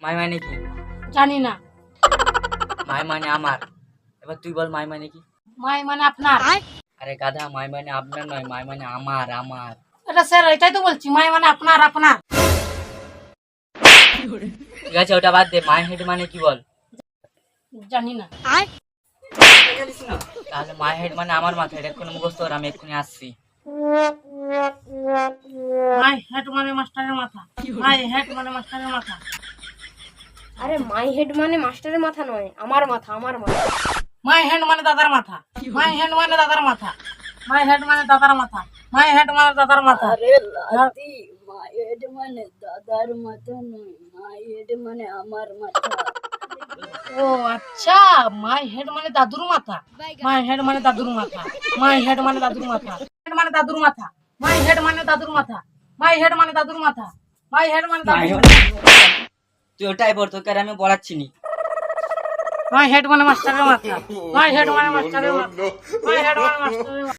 মাই মানে কি? জানি না। মাই মানে আমার। এবার তুই বল মাই মানে কি? মাই মানে আপনার। আরে গাধা মাই মানে আপনার নয় মাই মানে আমার আমার। এটা স্যার এটাই তো বলছি মাই মানে আপনার আপনার। ঠিক আছে ওটা বাদ দে মাই হেড মানে কি বল? জানি না। তাহলে মাই হেড মানে আমার মাথা এটা এক্ষুনি মুখস্থ কর আমি এক্ষুনি আসছি। মাই হেড মানে মাস্টারের মাথা। মাই হেড মানে মাস্টারের মাথা। আরে মাই হেড মানে মাস্টারের মাথা নয় আমার মাথা আমার মাথা মাই হ্যান্ড মানে দাদার মাথা মাই হ্যান্ড মানে দাদার মাথা মাই হেড মানে দাদার মাথা মাই হেড মানে দাদার মাথা আরে লাতি মাই হেড মানে দাদার মাথা নয় মাই হেড মানে আমার মাথা ও আচ্ছা মাই হেড মানে দাদুর মাথা মাই হেড মানে দাদুর মাথা মাই হেড মানে দাদুর মাথা হেড মানে দাদুর মাথা মাই হেড মানে দাদুর মাথা মাই হেড মানে দাদুর মাথা মাই হেড মানে দাদুর মাথা তুই ওটাই পড় তোকে আর আমি পড়াচ্ছি নি। মাই হেড মানে মাস্টারের মাথা। মাই হেড মানে মাস্টারের মাথা। মাই হেড মানে মাস্টারের